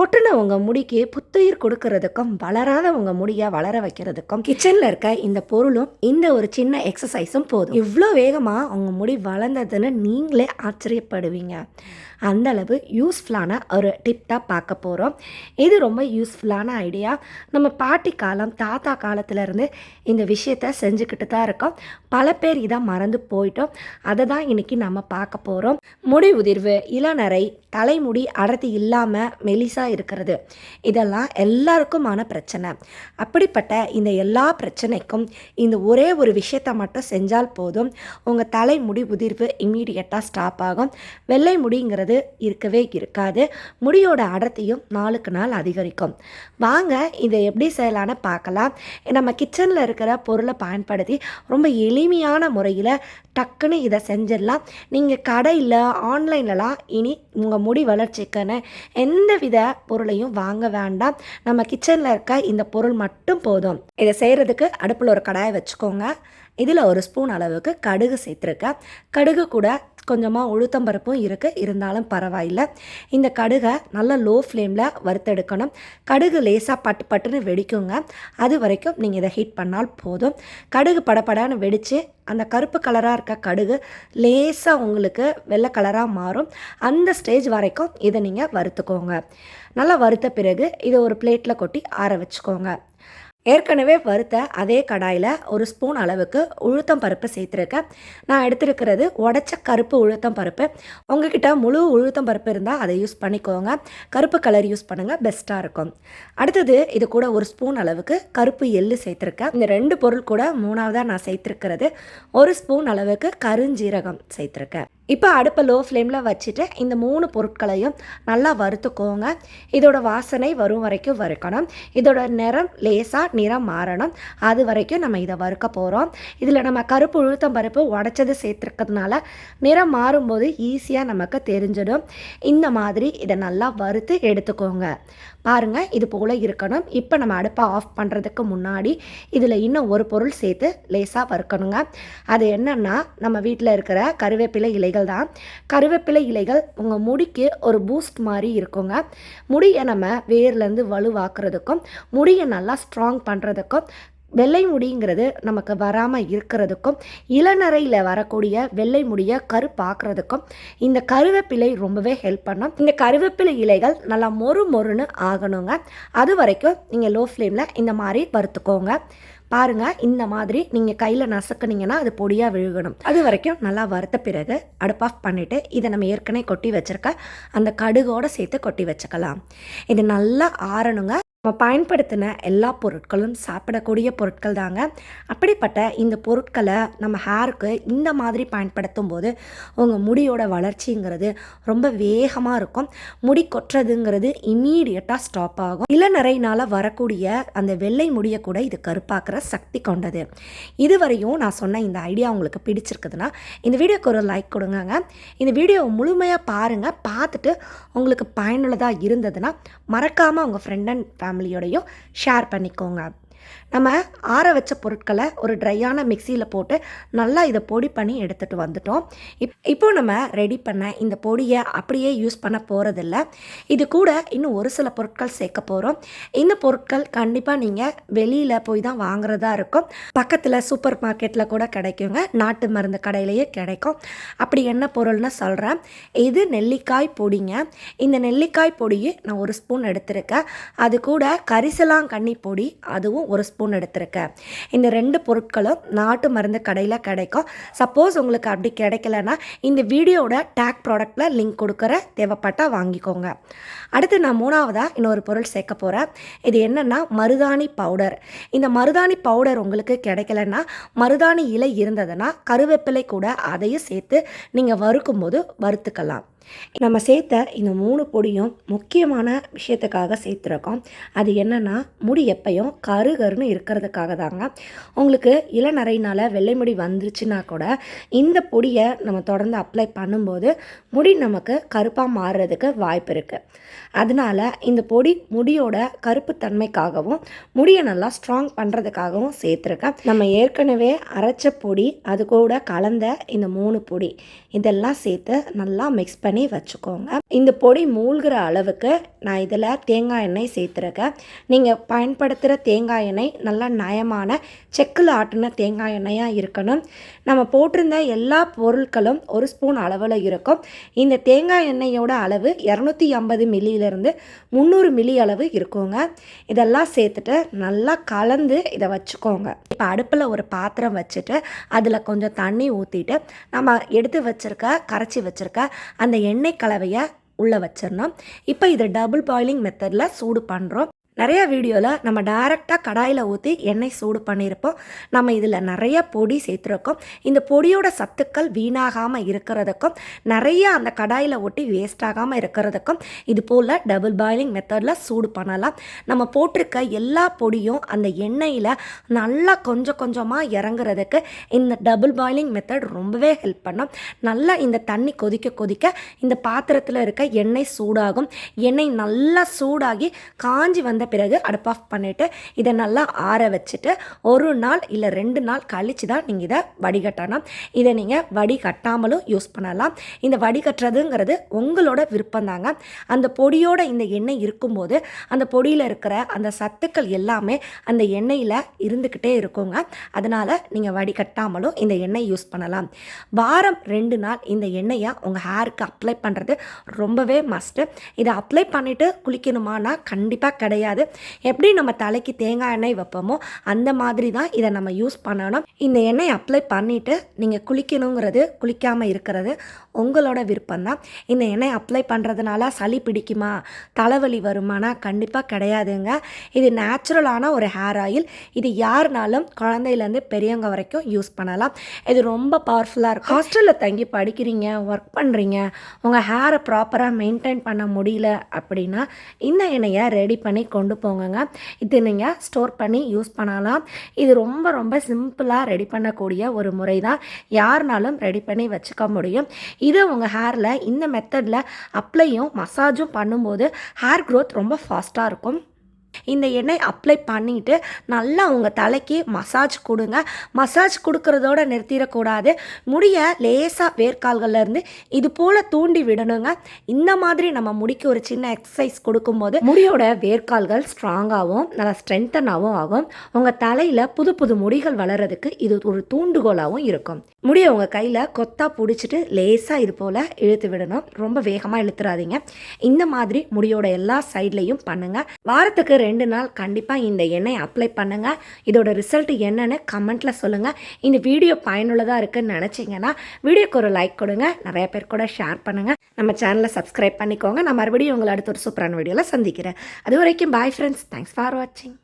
கொட்டுன உங்கள் முடிக்கு புத்துயிர் கொடுக்கறதுக்கும் வளராத உங்கள் முடியை வளர வைக்கிறதுக்கும் கிச்சனில் இருக்க இந்த பொருளும் இந்த ஒரு சின்ன எக்ஸசைஸும் போதும். இவ்வளோ வேகமாக உங்கள் முடி வளர்ந்ததுன்னு நீங்களே ஆச்சரியப்படுவீங்க. அந்த அளவு யூஸ்ஃபுல்லான ஒரு டிப் தான் பார்க்க போகிறோம் இது ரொம்ப யூஸ்ஃபுல்லான ஐடியா நம்ம பாட்டி காலம் தாத்தா காலத்துலேருந்து இந்த விஷயத்த செஞ்சுக்கிட்டு தான் இருக்கோம். பல பேர் இதை மறந்து போயிட்டோம். அதை தான் இன்றைக்கி நம்ம பார்க்க போகிறோம் முடி உதிர்வு இளநரை தலைமுடி அடர்த்தி இல்லாமல் மெலிசா இருக்கிறது. இதெல்லாம் எல்லாருக்குமான பிரச்சனை. அப்படிப்பட்ட இந்த எல்லா பிரச்சனைக்கும் இந்த ஒரே ஒரு விஷயத்தை மட்டும் செஞ்சால் போதும். உங்கள் தலைமுடி உதிர்வு இம்மீடியட்டாக ஸ்டாப் ஆகும். வெள்ளை முடிங்கிறது இருக்கவே இருக்காது. முடியோட அடர்த்தியும் நாளுக்கு நாள் அதிகரிக்கும். வாங்க இதை எப்படி செய்யலான்னு பார்க்கலாம். நம்ம கிச்சனில் இருக்கிற பொருளை பயன்படுத்தி ரொம்ப எளிமையான முறையில் டக்குன்னு இதை செஞ்சிடலாம். நீங்கள் கடையில் ஆன்லைன்லலாம் இனி உங்கள் முடி வளர்ச்சிக்கான எந்த வித பொருளையும் வாங்க வேண்டாம். நம்ம கிச்சனில் இருக்க இந்த பொருள் மட்டும் போதும். இதை செய்கிறதுக்கு அடுப்பில் ஒரு கடாயை வச்சுக்கோங்க. இதில் ஒரு ஸ்பூன் அளவுக்கு கடுகு சேர்த்துருக்கேன். கடுகு கூட கொஞ்சமாக உளுத்தம்பருப்பும் இருக்குது இருந்தாலும் பரவாயில்ல. இந்த கடுகை நல்லா லோ ஃப்ளேமில் வறுத்தெடுக்கணும். கடுகு லேசாக பட்டு பட்டுன்னு வெடிக்குங்க. அது வரைக்கும் நீங்கள் இதை ஹீட் பண்ணால் போதும். கடுகு படப்படான்னு வெடித்து அந்த கருப்பு கலராக இருக்க கடுகு லேசாக உங்களுக்கு வெள்ளை கலராக மாறும். அந்த ஸ்டேஜ் வரைக்கும் இதை நீங்கள் வறுத்துக்கோங்க. நல்லா வறுத்த பிறகு இதை ஒரு பிளேட்டில் கொட்டி ஆற வச்சுக்கோங்க. ஏற்கனவே வறுத்த அதே கடாயில் ஒரு ஸ்பூன் அளவுக்கு உளுத்தம் பருப்பு சேர்த்துருக்கேன். நான் எடுத்துருக்கிறது உடச்ச கருப்பு உளுத்தம் பருப்பு. உங்ககிட்ட முழு உளுத்தம் பருப்பு இருந்தால் அதை யூஸ் பண்ணிக்கோங்க. கருப்பு கலர் யூஸ் பண்ணுங்கள் பெஸ்ட்டாக இருக்கும். அடுத்தது இது கூட ஒரு ஸ்பூன் அளவுக்கு கருப்பு எள்ளு சேர்த்துருக்கேன். இந்த ரெண்டு பொருள் கூட மூணாவதாக நான் சேர்த்துருக்கிறது. ஒரு ஸ்பூன் அளவுக்கு கருஞ்சீரகம் சேர்த்துருக்கேன். இப்போ அடுப்பை லோ ஃப்ளேமில் வச்சுட்டு இந்த மூணு பொருட்களையும் நல்லா வறுத்துக்கோங்க. இதோட வாசனை வரும் வரைக்கும் வறுக்கணும். இதோட நிறம் லேசாக நிறம் மாறணும். அது வரைக்கும் நம்ம இதை வறுக்க போகிறோம் இதில் நம்ம கருப்பு உளுத்தம் பருப்பு உடச்சது சேர்த்துருக்கிறதுனால நிறம் மாறும்போது ஈஸியாக நமக்கு தெரிஞ்சிடும். இந்த மாதிரி இதை நல்லா வறுத்து எடுத்துக்கோங்க. பாருங்கள் இது போல் இருக்கணும். இப்போ நம்ம அடுப்பை ஆஃப் பண்ணுறதுக்கு முன்னாடி இதில் இன்னும் ஒரு பொருள் சேர்த்து லேசாக வறுக்கணுங்க. அது என்னென்னா நம்ம வீட்டில் இருக்கிற கருவேப்பிலை இலைகள் தான். கருவேப்பிலை இலைகள் உங்கள் முடிக்கு ஒரு பூஸ்ட் மாதிரி இருக்குங்க. முடியை நம்ம வேர்லேருந்து வலுவாக்குறதுக்கும் முடியை நல்லா ஸ்ட்ராங் பண்ணுறதுக்கும் வெள்ளை முடிங்கிறது நமக்கு வராமல் இருக்கிறதுக்கும் இளநரையில் வரக்கூடிய வெள்ளை முடியை கருப்பாக்குறதுக்கும் இந்த கருவேப்பிலை ரொம்பவே ஹெல்ப் பண்ணும். இந்த கருவேப்பிலை இலைகள் நல்லா மொறு மொறுன்னு ஆகணுங்க. அது வரைக்கும் நீங்கள் லோ ஃப்ளேமில் இந்த மாதிரி வறுத்துக்கோங்க. பாருங்கள் இந்த மாதிரி நீங்கள் கையில் நசுக்குனீங்கன்னா அது பொடியாக விழுகணும். அது வரைக்கும் நல்லா வறுத்த பிறகு அடுப்பு ஆஃப் பண்ணிவிட்டு இதை நம்ம ஏற்கனவே கொட்டி வச்சுருக்க அந்த கடுகோடு சேர்த்து கொட்டி வச்சுக்கலாம். இது நல்லா ஆறணுங்க. நம்ம பயன்படுத்தின எல்லா பொருட்களும் சாப்பிடக்கூடிய பொருட்கள் தாங்க. அப்படிப்பட்ட இந்த பொருட்களை நம்ம ஹேருக்கு இந்த மாதிரி பயன்படுத்தும் போது உங்கள் முடியோட வளர்ச்சிங்கிறது ரொம்ப வேகமாக இருக்கும். முடி கொட்டுறதுங்கிறது இம்மீடியட்டாக ஸ்டாப் ஆகும். இளநரையினால் வரக்கூடிய அந்த வெள்ளை முடியை கூட இது கருப்பாக்குற சக்தி கொண்டது. இதுவரையும் நான் சொன்ன இந்த ஐடியா உங்களுக்கு பிடிச்சிருக்குதுன்னா இந்த வீடியோக்கு ஒரு லைக் கொடுங்கங்க. இந்த வீடியோவை முழுமையாக பாருங்கள் பார்த்துட்டு உங்களுக்கு பயனுள்ளதாக இருந்ததுன்னா மறக்காமல் உங்கள் ஃப்ரெண்ட் அண்ட் ஃபேமிலியோடையும் ஷேர் பண்ணிக்கோங்க. நம்ம ஆற வச்ச பொருட்களை ஒரு ட்ரையான மிக்சியில் போட்டு நல்லா இதை பொடி பண்ணி எடுத்துகிட்டு வந்துட்டோம். இப் இப்போ நம்ம ரெடி பண்ண இந்த பொடியை அப்படியே யூஸ் பண்ண போகிறதில்ல இது கூட இன்னும் ஒரு சில பொருட்கள் சேர்க்க போகிறோம் இந்த பொருட்கள் கண்டிப்பாக நீங்கள் வெளியில் போய் தான் வாங்குறதா இருக்கும். பக்கத்தில் சூப்பர் மார்க்கெட்டில் கூட கிடைக்குங்க. நாட்டு மருந்து கடையிலேயே கிடைக்கும். அப்படி என்ன பொருள்னு சொல்கிறேன் இது நெல்லிக்காய் பொடிங்க. இந்த நெல்லிக்காய் பொடியை நான் ஒரு ஸ்பூன் எடுத்திருக்கேன். அது கூட கரிசலாங்கண்ணி பொடி அதுவும் ஒரு ஸ்பூன் எடுத்திருக்கேன். இந்த ரெண்டு பொருட்களும் நாட்டு மருந்து கடையில் கிடைக்கும். சப்போஸ் உங்களுக்கு அப்படி கிடைக்கலன்னா இந்த வீடியோட டேக் ப்ராடக்டில் லிங்க் கொடுக்குற தேவைப்பட்டால் வாங்கிக்கோங்க. அடுத்து நான் மூணாவதாக இன்னொரு பொருள் சேர்க்க போகிறேன் இது என்னென்னா மருதாணி பவுடர் இந்த மருதாணி பவுடர் உங்களுக்கு கிடைக்கலன்னா மருதாணி இலை இருந்ததுன்னா கருவேப்பிலை கூட அதையும் சேர்த்து நீங்கள் வறுக்கும்போது வறுத்துக்கலாம். நம்ம சேர்த்த இந்த மூணு பொடியும் முக்கியமான விஷயத்துக்காக சேர்த்துருக்கோம். அது என்னென்னா முடி எப்பையும் கரு கருன்னு இருக்கிறதுக்காக தாங்க. உங்களுக்கு இளநரையினால் வெள்ளை முடி வந்துருச்சுன்னா கூட இந்த பொடியை நம்ம தொடர்ந்து அப்ளை பண்ணும்போது முடி நமக்கு கருப்பாக மாறுறதுக்கு வாய்ப்பு இருக்குது அதனால இந்த பொடி முடியோட கருப்பு தன்மைக்காகவும் முடியை நல்லா ஸ்ட்ராங் பண்ணுறதுக்காகவும் சேர்த்துருக்கேன். நம்ம ஏற்கனவே அரைச்ச பொடி அது கூட கலந்த இந்த மூணு பொடி இதெல்லாம் சேர்த்து நல்லா மிக்ஸ் பண்ணி வச்சுக்கோங்க. இந்த பொடி மூழ்கிற அளவுக்கு நான் இதில் தேங்காய் எண்ணெய் சேர்த்துருக்கேன். நீங்கள் பயன்படுத்துகிற தேங்காய் எண்ணெய் நல்லா நயமான செக்கில் ஆட்டின தேங்காய் எண்ணெயாக இருக்கணும். நம்ம போட்டிருந்த எல்லா பொருட்களும் ஒரு ஸ்பூன் அளவில் இருக்கும். இந்த தேங்காய் எண்ணெயோட அளவு இரநூத்தி ஐம்பது மில்லியிலேருந்து முந்நூறு மில்லி அளவு இருக்குங்க. இதெல்லாம் சேர்த்துட்டு நல்லா கலந்து இதை வச்சுக்கோங்க. இப்போ அடுப்பில் ஒரு பாத்திரம் வச்சுட்டு அதில் கொஞ்சம் தண்ணி ஊற்றிட்டு நம்ம எடுத்து வச்சுருக்க கரைச்சி வச்சுருக்க அந்த எண்ணெய் கலவையை உள்ளே வச்சிடணும். இப்போ இது டபுள் பாயிலிங் மெத்தடில் சூடு பண்ணுறோம் நிறைய வீடியோவில் நம்ம டைரெக்டாக கடாயில் ஊற்றி எண்ணெய் சூடு பண்ணியிருப்போம். நம்ம இதில் நிறைய பொடி சேர்த்துருக்கோம். இந்த பொடியோட சத்துக்கள் வீணாகாமல் இருக்கிறதுக்கும் நிறைய அந்த கடாயில் ஒட்டி வேஸ்ட் ஆகாமல் இருக்கிறதுக்கும் இது போல் டபுள் பாயிலிங் மெத்தடில் சூடு பண்ணலாம். நம்ம போட்டிருக்க எல்லா பொடியும் அந்த எண்ணெயில் நல்லா கொஞ்சம் கொஞ்சமாக இறங்குறதுக்கு இந்த டபுள் பாயிலிங் மெத்தட் ரொம்பவே ஹெல்ப் பண்ணும். நல்லா இந்த தண்ணி கொதிக்க கொதிக்க இந்த பாத்திரத்தில் இருக்க எண்ணெய் சூடாகும். எண்ணெய் நல்லா சூடாகி காஞ்சி வந்த பிறகு அடுப்பு ஆஃப் பண்ணிவிட்டு இதை நல்லா ஆற வச்சுட்டு ஒரு நாள் இல்லை ரெண்டு நாள் கழித்து தான் நீங்கள் இதை வடிகட்டணும். இதை நீங்கள் வடிகட்டாமலும் யூஸ் பண்ணலாம். இந்த வடிகட்டுறதுங்கிறது உங்களோட விருப்பம் தாங்க. அந்த பொடியோட இந்த எண்ணெய் இருக்கும்போது அந்த பொடியில் இருக்கிற அந்த சத்துக்கள் எல்லாமே அந்த எண்ணெயில் இருந்துக்கிட்டே இருக்குங்க. அதனால் நீங்கள் வடிகட்டாமலும் இந்த எண்ணெய் யூஸ் பண்ணலாம். வாரம் ரெண்டு நாள் இந்த எண்ணெயை உங்கள் ஹேருக்கு அப்ளை பண்ணுறது ரொம்பவே மஸ்ட்டு இதை அப்ளை பண்ணிவிட்டு குளிக்கணுமானா கண்டிப்பாக கிடையாது. எப்படி நம்ம தலைக்கு தேங்காய் எண்ணெய் வைப்போமோ அந்த மாதிரி தான் இதை நம்ம யூஸ் பண்ணணும். இந்த எண்ணெய் அப்ளை பண்ணிவிட்டு நீங்கள் குளிக்கணுங்கிறது குளிக்காமல் இருக்கிறது உங்களோட விருப்பம் தான். இந்த எண்ணெய் அப்ளை பண்ணுறதுனால சளி பிடிக்குமா தலைவலி வருமானா கண்டிப்பாக கிடையாதுங்க. இது நேச்சுரலான ஒரு ஹேர் ஆயில் இது யாருனாலும் குழந்தையிலேருந்து பெரியவங்க வரைக்கும் யூஸ் பண்ணலாம். இது ரொம்ப பவர்ஃபுல்லாக இருக்கும். ஹாஸ்டலில் தங்கி படிக்கிறீங்க ஒர்க் பண்ணுறீங்க உங்கள் ஹேரை ப்ராப்பராக மெயின்டைன் பண்ண முடியல அப்படின்னா இந்த எண்ணெயை ரெடி பண்ணி கொண்டு கொண்டு போங்கங்க. இது நீங்கள் ஸ்டோர் பண்ணி யூஸ் பண்ணலாம். இது ரொம்ப ரொம்ப சிம்பிளாக ரெடி பண்ணக்கூடிய ஒரு முறை தான் யாருனாலும் ரெடி பண்ணி வச்சுக்க முடியும். இது உங்கள் ஹேரில் இந்த மெத்தடில் அப்ளையும் மசாஜும் பண்ணும்போது ஹேர் க்ரோத் ரொம்ப ஃபாஸ்ட்டாக இருக்கும். இந்த எண்ணெய் அப்ளை பண்ணிவிட்டு நல்லா உங்கள் தலைக்கு மசாஜ் கொடுங்க. மசாஜ் கொடுக்கறதோட நிறுத்திடக்கூடாது. முடிய லேசாக வேர்க்கால்கள்லேருந்து இது போல் தூண்டி விடணுங்க. இந்த மாதிரி நம்ம முடிக்கு ஒரு சின்ன எக்ஸசைஸ் கொடுக்கும்போது முடியோட வேர்க்கால்கள் ஸ்ட்ராங்காகவும் நல்லா ஸ்ட்ரென்த்தனாகவும் ஆகும். உங்கள் தலையில் புது புது முடிகள் வளர்கிறதுக்கு இது ஒரு தூண்டுகோலாகவும் இருக்கும். முடியை உங்கள் கையில் கொத்தா பிடிச்சிட்டு லேசாக இது போல் இழுத்து விடணும். ரொம்ப வேகமாக இழுத்துறாதீங்க. இந்த மாதிரி முடியோட எல்லா சைட்லேயும் பண்ணுங்கள் வாரத்துக்கு ரெண்டு ரெண்டு நாள் கண்டிப்பாக இந்த எண்ணெய் அப்ளை பண்ணுங்கள் இதோட ரிசல்ட் என்னன்னு கமெண்ட்டில் சொல்லுங்கள் இந்த வீடியோ பயனுள்ளதாக இருக்குதுன்னு நினச்சிங்கன்னா வீடியோக்கு ஒரு லைக் கொடுங்க. நிறைய பேர் கூட ஷேர் பண்ணுங்கள் நம்ம சேனலை சப்ஸ்கிரைப் பண்ணிக்கோங்க. நான் மறுபடியும் உங்களை அடுத்த ஒரு சூப்பரான வீடியோவில் சந்திக்கிறேன். அது வரைக்கும் பாய் ஃப்ரெண்ட்ஸ் தேங்க்ஸ் ஃபார் வாட்சிங்